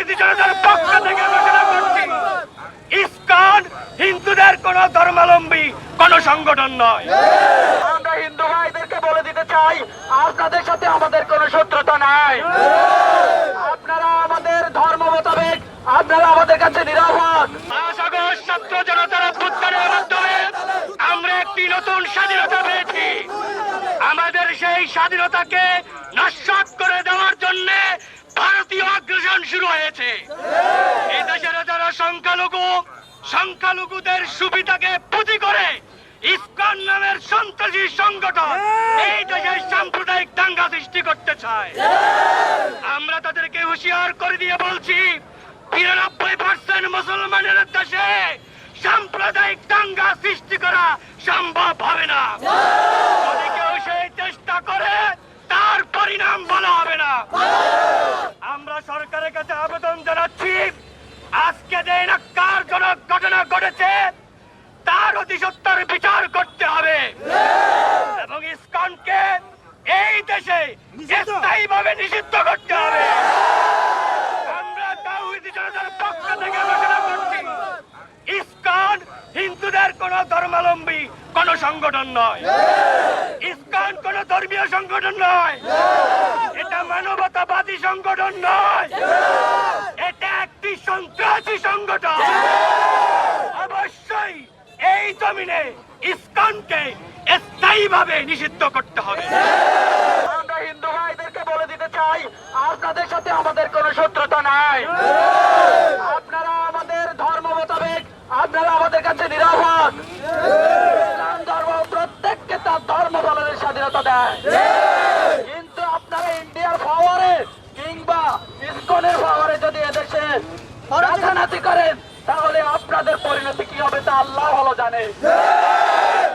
তাওহিদি জনতার পক্ষ থেকে ঘোষণা করছি ইসকন হিন্দুদের কোন ধর্মাবলম্বী কোন সংগঠন নয়। আমরা হিন্দু ভাইদেরকে বলে দিতে চাই আপনাদের সাথে আমাদের কোনো শত্রুতা নাই। আপনারা আমাদের ধর্ম মোতাবেক আপনারা আমাদের কাছে নিরাপদ। ছাত্র জনতার অভ্যুত্থানের মাধ্যমে আমরা একটি নতুন স্বাধীনতা পেয়েছি। আমাদের সেই স্বাধীনতাকে নস্বাত করে আগ্রাসন শুরু হয়েছে। এই দেশের যারা সংখ্যালঘু, সংখ্যালঘুদের সুবিধাকে পুঁজি করে ইসকন নামের সন্ত্রাসী সংগঠন এই দেশের সাম্প্রদায়িক দাঙ্গা সৃষ্টি করতে চায়। আমরা তাদেরকে হুঁশিয়ার করে দিয়ে বলছি বিরানব্বই পার্সেন্ট মুসলমানের দেশে সাম্প্রদায়িক দাঙ্গা সৃষ্টি করা সম্ভব হবে না যদি কেউ সেই চেষ্টা করে তার পরিণাম ভালো হবে না আমরা সরকারের কাছে আবেদন জানাচ্ছি আজকে যে নাক্কারজনক ঘটনা ঘটেছে তার অতিসত্তর বিচার করতে হবে। এবং ইসকনকে এই দেশে স্থায়ীভাবে নিষিদ্ধ করতে হবে। আমরা তাওহিদি জনতার পক্ষ থেকে ঘোষণা করছি ইসকন হিন্দুদের কোন ধর্মাবলম্বী কোন সংগঠন নয়। ইসকন কোন ধর্মীয় সংগঠন নয়। এটা মানবতাবাদী সংগঠন নয়। সন্ত্রাসী সংগঠন। অবশ্যই এই জমিনে ইসকনকে স্থায়ীভাবে নিষিদ্ধ করতে হবে। আমরা হিন্দু ভাইদেরকে বলে দিতে চাই আপনাদের সাথে আমাদের কোনো শত্রুতা নাই। আপনারা আমাদের ধর্ম মোতাবেক আপনারা আমাদের কাছে নিরাপদ। ইসলাম ধর্ম প্রত্যেককে তার ধর্ম পালনের স্বাধীনতা দেয়। কিন্তু আপনারা ইন্ডিয়ার পাওয়ারে কিংবা ইসকনের পাওয়ারে যদি এদেশে রাজনীতি করেন তাহলে আপনাদের পরিণতি কি হবে তা আল্লাহ ভালো জানে।